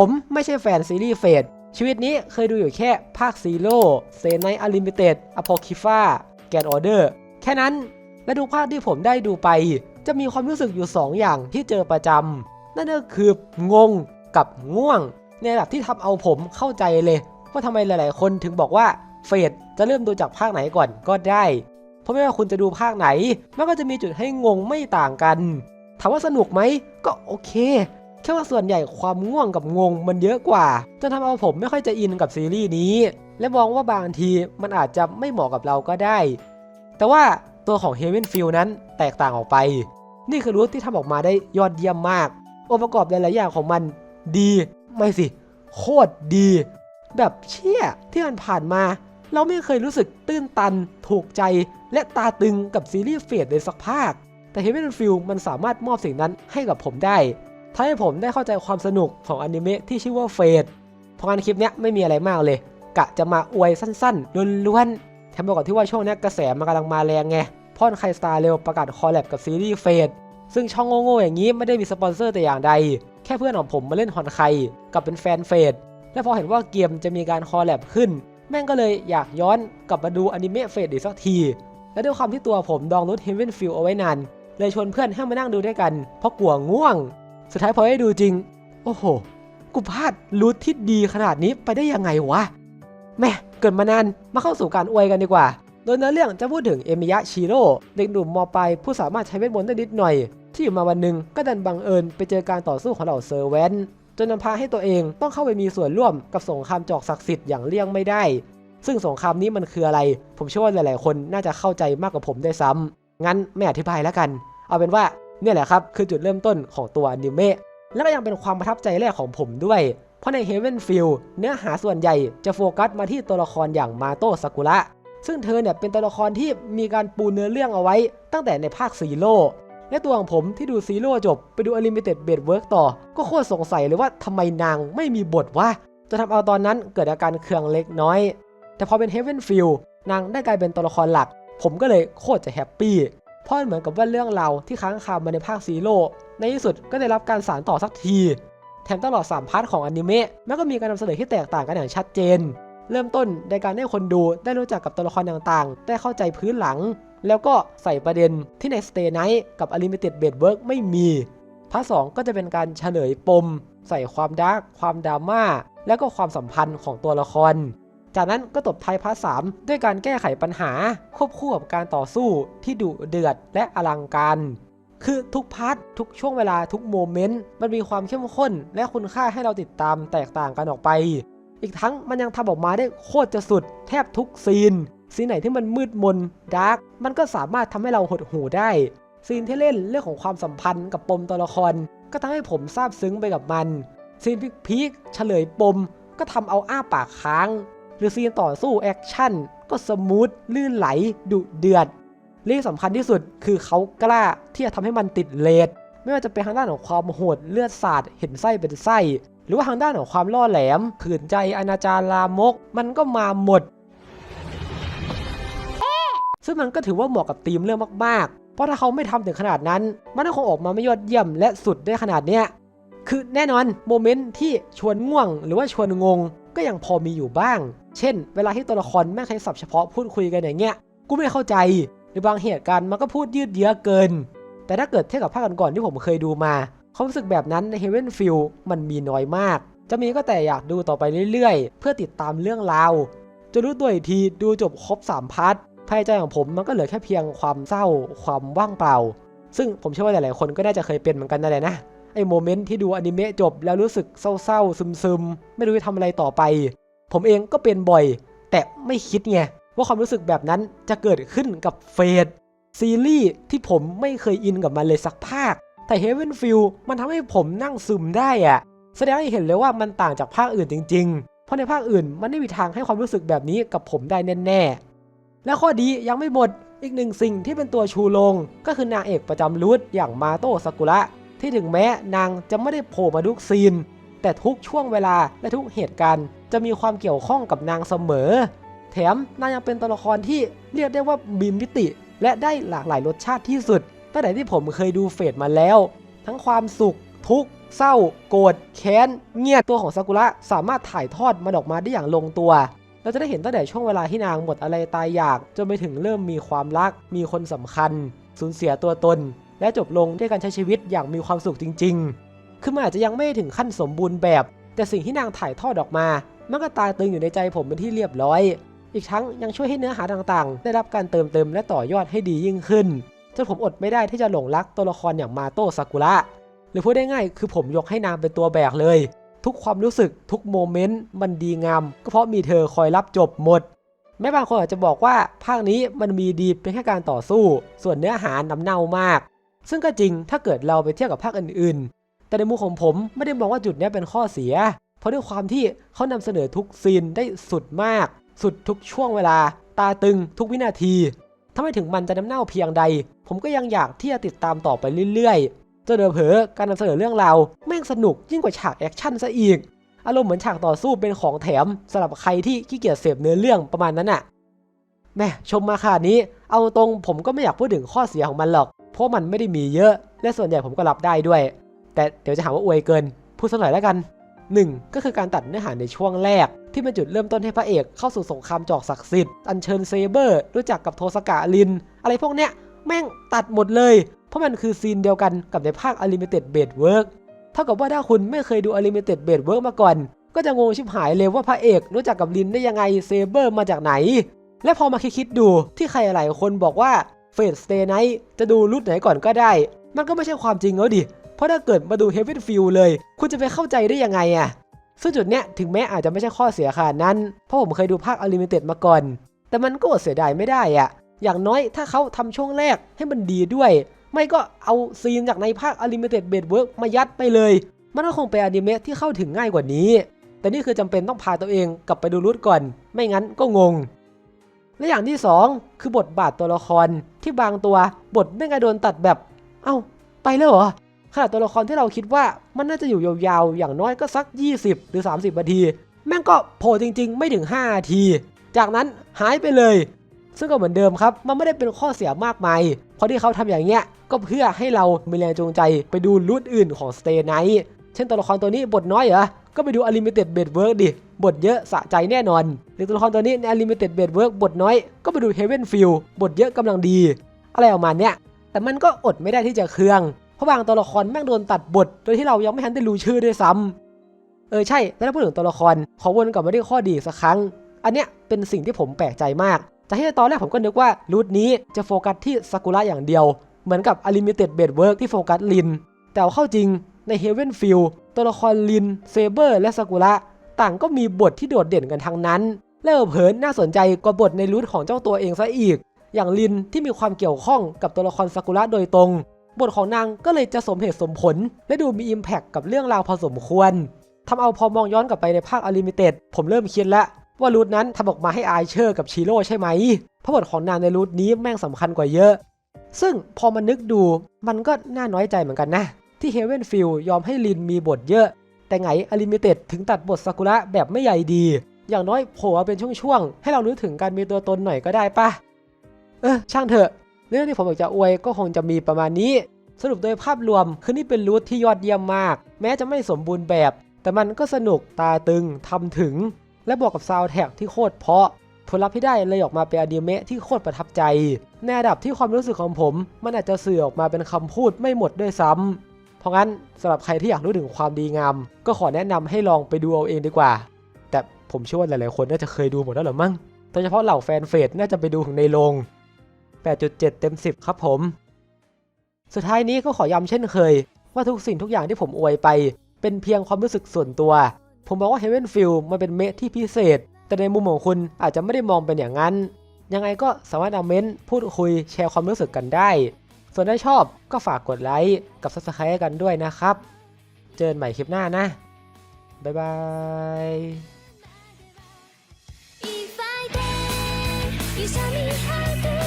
ผมไม่ใช่แฟนซีรีส์เฟดชีวิตนี้เคยดูอยู่แค่ภาคซีโร่เซนไนอลิมิเต็ดอพอคิฟาแกนออเดอร์แค่นั้นและดูภาคที่ผมได้ดูไป จะมีความรู้สึกอยู่ 2 อย่างที่เจอประจำนั่นก็คืองงกับง่วง ในระดับที่ทำเอาผมเข้าใจเลยว่าทำไมหลาย ๆ คนถึงบอกว่าเฟดจะเริ่มดูจากภาคไหนก่อนก็ได้ เพราะไม่ว่าคุณจะดูภาคไหน มันก็จะมีจุดให้งงไม่ต่างกัน ถามว่าสนุกไหมก็โอเค ค่ว่าส่วนใหญ่ความง่วงกับงงมันเยอะกว่าจนทำเอาผมไม่ค่อยจะอินกับซีรีส์นี้ และมองว่าบางทีมันอาจจะไม่เหมาะกับเราก็ได้ แต่ว่าตัวของ Heaven f i e l นั้นแตกต่างออกไป นี่คือรูทที่ทำออกมาได้ยอดเยี่ยมมาก องค์ประกอบหลายๆอย่างของมันดีไม่สิ โคตรดี แบบเชี่ยที่มันผ่านมา เราไม่เคยรู้สึกตื้นตัน ถูกใจ และตาตึงกับซีรีส์เฟดเลยสักภาคแต่ Heaven f i e l มันสามารถมอบสิ่งนั้นให้กับผมได้ ทำให้ผมได้เข้าใจความสนุกของอนิเมะที่ชื่อว่าเฟดเพราะงั้นคลิปนี้ไม่มีอะไรมากเลย กะจะมาอวยสั้นๆล้วนๆแถมบอกก่อนที่ว่าช่วงนี้กระแสมันกำลังมาแรงไงพ่อนไคสตาร์เร็วประกาศคอลแลบกับซีรีส์เฟดซึ่งช่องโง่ๆอย่างนี้ไม่ได้มีสปอนเซอร์แต่อย่างใด แค่เพื่อนของผมมาเล่นฮอนไคกับเป็นแฟนเฟดและพอเห็นว่าเกมจะมีการคอลแลบขึ้น แม่งก็เลยอยากย้อนกลับมาดูอนิเมะเฟดอีกสักที และด้วยความที่ตัวผมดองรุด Heaven f i e l เอาไว้นานเลยชวนเพื่อนให้มานั่งดูด้วยกัน เพราะกลัวง่วง สุดท้ายพอได้ดูจริง โอ้โห กูพลาดรูทที่ดีขนาดนี้ไปได้ยังไงวะ แม่เกิดมานาน มาเข้าสู่การอวยกันดีกว่า โดยเนื้อเรื่องจะพูดถึงเอมิยะชิโร่เด็กหนุ่มมปลายผู้สามารถใช้เวทมนต์ได้นิดหน่อย ที่อยู่มาวันหนึ่งก็ดันบังเอิญไปเจอการต่อสู้ของเหล่าเซอร์แวนจนนำพาให้ตัวเองต้องเข้าไปมีส่วนร่วมกับสงครามจอกศักดิ์สิทธิ์อย่างเลี่ยงไม่ได้ ซึ่งสงครามนี้มันคืออะไร ผมเชื่อว่าหลาย ๆ คนน่าจะเข้าใจมากกว่าผมได้ซ้ำงั้นไม่อธิบายแล้วกัน เอาเป็นว่า เนี่ยแหละครับคือจุดเริ่มต้นของตัวอนิเมะและก็ยังเป็นความประทับใจแรกของผมด้วย เพราะใน Heaven f i e l เนื้อหาส่วนใหญ่จะโฟกัสมาที่ตัวละครอย่างมาโตะซากุระ ซึ่งเธอเนี่ยเป็นตัวละครที่มีการปูเนื้อเรื่องเอาไว้ ตั้งแต่ในภาคซีโร่และตัวของผมที่ดูซีโร่จบไปดู Unlimited b e d Work ต่อ ก็โคตรสงสัยเลยว่าทำไมนางไม่มีบทวะจะทำเอาตอนนั้นเกิดอาการเคืองเล็กน้อย แต่พอเป็น Heaven f i e l นางได้กลายเป็นตัวละครหลัก ผมก็เลยโคตรจะแฮปปี้ เพราะเหมือนกับว่าเรื่องเราที่ค้างคามาในภาคซีโร่ในที่สุดก็ได้รับการสานต่อสักที แถมตลอด 3 พาร์ทของอนิเมะแม้ก็มีการนำเสนอที่แตกต่างกันอย่างชัดเจน เริ่มต้นในการให้คนดูได้รู้จักกับตัวละครต่างๆ ได้เข้าใจพื้นหลัง แล้วก็ใส่ประเด็นที่ใน Stay Night กับ Unlimited b e d Work ไม่มีพาร์ทสก็จะเป็นการเฉลยปม ใส่ความดาร์กความดราม่าแล้วก็ความสัมพันธ์ของตัวละคร จากนั้นก็ตบท้ายพาร์ทสด้วยการแก้ไขปัญหา ควบคู่กับการต่อสู้ที่ดุเดือดและอลังการคือทุกพาร์ททุกช่วงเวลาทุกโมเมนต์มันมีความเข้มข้น และคุณค่าให้เราติดตามแตกต่างกันออกไป อีกทั้งมันยังทำออกมาได้โคตรจะสุด แทบทุกซีน ซีนไหนที่มันมืดมนดาร์กมันก็สามารถทำให้เราหดหูได้ ซีนที่เล่นเรื่องของความสัมพันธ์กับปมตัวละคร ก็ทำให้ผมซาบซึ้งไปกับมัน ซีนพีคๆเฉลยปม ก็ทำเอาอ้าปากค้าง หรือซีนต่อสู้แอคชั่นก็สมูทลื่นไหลดุเดือดเรื่องสำคัญที่สุดคือเขากล้าที่จะทำให้มันติดเลดไม่ว่าจะเป็นทางด้านของความโหดเลือดสาดเห็นไส้เป็นไส้ หรือว่าทางด้านของความล่อแหลมขืนใจอนาจารลามก มันก็มาหมด ซึ่งมันก็ถือว่าเหมาะกับธีมเรื่องมากๆ เพราะถ้าเขาไม่ทำถึงขนาดนั้น มันก็คงออกมาไม่ยอดเยี่ยมและสุดได้ขนาดเนี้ยคือแน่นอนโมเมนต์ที่ชวนง่วง หรือว่าชวนงงก็ยังพอมีอยู่บ้าง เช่น เวลาที่ตัวละครแม่งใช้ศัพท์เฉพาะพูดคุยกันอย่างเงี้ย กูไม่เข้าใจ หรือบางเหตุการณ์มันก็พูดยืดเยื้อเกิน แต่ถ้าเกิดเทียบกับภาคก่อนๆที่ผมเคยดูมาความรู้สึกแบบนั้นใน Heaven f i e l มันมีน้อยมาก จะมีก็แต่อยากดูต่อไปเรื่อยๆ เพื่อติดตามเรื่องราวจนรู้ตัวอีกทีดูจบครบ3พาร์ทภายใจของผมมันก็เหลือแค่เพียงความเศร้า ความว่างเปล่า ซึ่งผมเชื่อว่าหลายๆคนก็น่าจะเคยเป็นเหมือนกันนั่นแหละนะ ไอ้โมเมนต์ที่ดูอนิเมะจบแล้วรู้สึกเศร้าๆ ซึมๆ ไม่รู้จะทำอะไรต่อไป ผมเองก็เป็นบ่อย แต่ไม่คิดไง ว่าความรู้สึกแบบนั้นจะเกิดขึ้นกับเฟดซีรีส์ที่ผมไม่เคยอินกับมันเลยสักภาค แต่ Heaven f i e l มันทำให้ผมนั่งซึมได้อะแสดงให้เห็นเลยว่ามันต่างจากภาคอื่นจริง ๆ เพราะในภาคอื่นมันไม่มีทางให้ความรู้สึกแบบนี้กับผมได้แน่ๆ และข้อดียังไม่หมดอีกหนึ่งสิ่งที่เป็นตัวชูโรงก็คือนางเอกประจำรูทอย่างมาโตะซากุระ ที่ถึงแม้นางจะไม่ได้โผล่มาทุกซีน แต่ทุกช่วงเวลาและทุกเหตุการณ์ จะมีความเกี่ยวข้องกับนางเสมอ แถมนางยังเป็นตัวละครที่เรียกได้ว่ามีมิติ และได้หลากหลายรสชาติที่สุด ตั้งแต่ที่ผมเคยดูเฟดมาแล้ว ทั้งความสุข ทุกข์เศร้า โกรธแค้นเงียบตัวของซากุระสามารถถ่ายทอดมันออกมาได้อย่างลงตัวเราจะได้เห็นตั้งแต่ช่วงเวลาที่นางหมดอะไรตายอยาก จนไปถึงเริ่มมีความรัก มีคนสำคัญ สูญเสียตัวตน และจบลงด้วยการใช้ชีวิตอย่างมีความสุขจริง ๆ คือมันอาจจะยังไม่ถึงขั้นสมบูรณ์แบบ แต่สิ่งที่นางถ่ายทอดออกมา มันก็ตาตึงอยู่ในใจผมเป็นที่เรียบร้อย อีกทั้งยังช่วยให้เนื้อหาต่างๆ ได้รับการเติมเต็มและต่อยอดให้ดียิ่งขึ้น จนผมอดไม่ได้ที่จะหลงรักตัวละครอย่างมาโตะซากุระ หรือพูดได้ง่ายคือผมยกให้นางเป็นตัวแบกเลย ทุกความรู้สึกทุกโมเมนต์มันดีงาม ก็เพราะมีเธอคอยรับจบหมดแม้บางคนอาจจะบอกว่าภาคนี้มันมีดีเป็นแค่การต่อสู้ ส่วนเนื้อหาน้ำเน่ามาก ซึ่งก็จริงถ้าเกิดเราไปเทียบกับภาคอื่นๆ แต่ในมุมของผมไม่ได้มองว่าจุดนี้เป็นข้อเสีย เพราะด้วยความที่เขานำเสนอทุกซีนได้สุดมาก สุดทุกช่วงเวลา ตาตึงทุกวินาทีถ้าไม่ถึงมันจะน้ำเน่าเพียงใด ผมก็ยังอยากที่จะติดตามต่อไปเรื่อยๆจนเผลอๆการนำเสนอเรื่องราวแม่งสนุกยิ่งกว่าฉากแอคชั่นซะอีก อารมณ์เหมือนฉากต่อสู้เป็นของแถมสำหรับใครที่ขี้เกียจเสพเนื้อเรื่องประมาณนั้นน่ะแม่ชมมาขนาดนี้ เอาตรงผมก็ไม่อยากพูดถึงข้อเสียของมันหรอก เพราะมันไม่ได้มีเยอะ และส่วนใหญ่ผมก็รับได้ด้วย แต่เดี๋ยวจะหาว่าอวยเกิน พูดสักหน่อยแล้วกัน 1. ก็คือการตัดเนื้อหาในช่วงแรก ที่เป็นจุดเริ่มต้นให้พระเอกเข้าสู่สงครามจอกศักดิ์สิทธิ์อัญเชิญเซเบอร์ รู้จักกับโทสกะลิน อะไรพวกเนี้ยแม่งตัดหมดเลย เพราะมันคือซีนเดียวกันกับในภาค Unlimited b a d Work เท่ากับว่าถ้าคุณไม่เคยดู Unlimited b a d Work มาก่อน ก็จะงงชิบหายเลยว่าพระเอกรู้จักกับลินได้ยังไงเซเบอร์มาจากไหน และพอมาคิดๆดูที่ใครหลายคนบอกว่า เฟสสเตย์ไนท์จะดูรุ่นไหนก่อนก็ได้ มันก็ไม่ใช่ความจริงแล้วดิ เพราะถ้าเกิดมาดู Heaven f i e l เลย คุณจะไปเข้าใจได้ยังไงอะซึ่งจุดเนี้ยถึงแม้อาจจะไม่ใช่ข้อเสียขนาดนั้น เพราะผมเคยดูภาค Unlimited มาก่อน แต่มันก็อดเสียดายไม่ได้อะอย่างน้อยถ้าเขาทำช่วงแรกให้มันดีด้วย ไม่ก็เอาซีนจากในภาค Unlimited b a d Work มายัดไปเลย มันก็คงเป็นอนิเมะที่เข้าถึงง่ายกว่านี้ แต่นี่คือจำเป็นต้องพาตัวเองกลับไปดูรูทก่อน ไม่งั้นก็งง และอย่างที่ 2 คือบทบาทตัวละครที่บางตัวบทไม่งกระโดนตัดแบบ เอ้า ไปแล้วเหรอขนาดตัวละครที่เราคิดว่ามันน่าจะอยู่ยาวๆ อย่างน้อยก็สัก 20 หรือ 30นาที แม่งก็โผล่จริง ๆ ไม่ถึง5นาที จากนั้นหายไปเลย ซึ่งก็เหมือนเดิมครับ มันไม่ได้เป็นข้อเสียมากมาย เพราะที่เขาทำอย่างเงี้ยก็เพื่อให้เรามีแรงจูงใจไปดูรูทอื่นของ Stay Night เช่นตัวละครตัวนี้บทน้อยเหรอ ก็ไปดู Unlimited b a d Work ดิ บทเยอะสะใจแน่นอนหรือตัวละครตัวนี้ใน Unlimited b a d Work บทน้อย ก็ไปดู Heaven f i e l บทเยอะกำลังดี อะไรประมาณเนี้ย แต่มันก็อดไม่ได้ที่จะเคือง เพราะบางตัวละครแม่งโดนตัดบท โดยที่เรายังไม่ทันได้รู้ชื่อด้วยซ้ำเออใช่ แล้วพูดถึงตัวละคร ขอวนกลับมาที่ข้อดีสักครั้ง อันเนี้ยเป็นสิ่งที่ผมแปลกใจมากจากที่ตอนแรกผมก็นึกว่ารูทนี้จะโฟกัสที่ซากุระอย่างเดียว เหมือนกับ Unlimited b a d Work ที่โฟกัสลิน แต่เข้าจริงใน Heaven f i e l ตัวละครลิน เซเบอร์ และซากุระ ต่างก็มีบทที่โดดเด่นกันทั้งนั้น และเผลอๆน่าสนใจกว่าบทในรูทของเจ้าตัวเองซะอีก อย่างลินที่มีความเกี่ยวข้องกับตัวละครซากุระโดยตรง บทของนางก็เลยจะสมเหตุสมผล และดูมี Impact กับเรื่องราวพอสมควรทำเอาพอมองย้อนกลับไปในภาค Unlimited ผมเริ่มคิดแล้วว่ารูทนั้นทำออกมาให้อายเชอร์กับชิโร่ใช่ไหมเพราะบทของนางในรูทนี้แม่งสำคัญกว่าเยอะ ซึ่งพอมันนึกดูมันก็น่าน้อยใจเหมือนกันนะ ที่ Heaven f i e l ยอมให้ลินมีบทเยอะ แต่ไง Unlimited ถึงตัดบทซากุระแบบไม่ใหญ่ดี อย่างน้อยโผล่มาเป็นช่วงๆ ให้เรารู้ถึงการมีตัวตนหน่อยก็ได้ปะเออช่างเถอะ เรื่องที่ผมอยากจะอวยก็คงจะมีประมาณนี้ สรุปโดยภาพรวมคือนี่เป็นรูทที่ยอดเยี่ยมมาก แม้จะไม่สมบูรณ์แบบ แต่มันก็สนุกตาตึงทำถึง และบวกกับซาวด์แท็กที่โคตรเพาะผลลัพธ์ที่ได้เลยออกมาเป็นอนิเมะที่โคตรประทับใจ ในระดับที่ความรู้สึกของผม มันอาจจะสื่อออกมาเป็นคำพูดไม่หมดด้วยซ้ำ เพราะงั้นสำหรับใครที่อยากรู้ถึงความดีงาม ก็ขอแนะนำให้ลองไปดูเอาเองดีกว่า แต่ผมเชื่อว่าหลายๆคนน่าจะเคยดูหมดแล้วหรือมั้งโดยเฉพาะเหล่าแฟนเฟสน่าจะไปดูถึงในโรง 8.7 เต็ม 10 ครับผม สุดท้ายนี้ก็ขอย้ำเช่นเคย ว่าทุกสิ่งทุกอย่างที่ผมอวยไป เป็นเพียงความรู้สึกส่วนตัว ผมบอกว่า Heaven f i e l มันเป็นเมที่พิเศษ แต่ในมุมของคุณอาจจะไม่ได้มองเป็นอย่างนั้น ยังไงก็สามารถเอาเม้นต์พูดคุยแชร์ความรู้สึกกันได้ ส่วนถ้าชอบก็ฝากกดไลค์กับ Subscribe กันด้วยนะครับ เจอกันใหม่คลิปหน้านะ บ๊ายบาย If I dare 一緒にハイ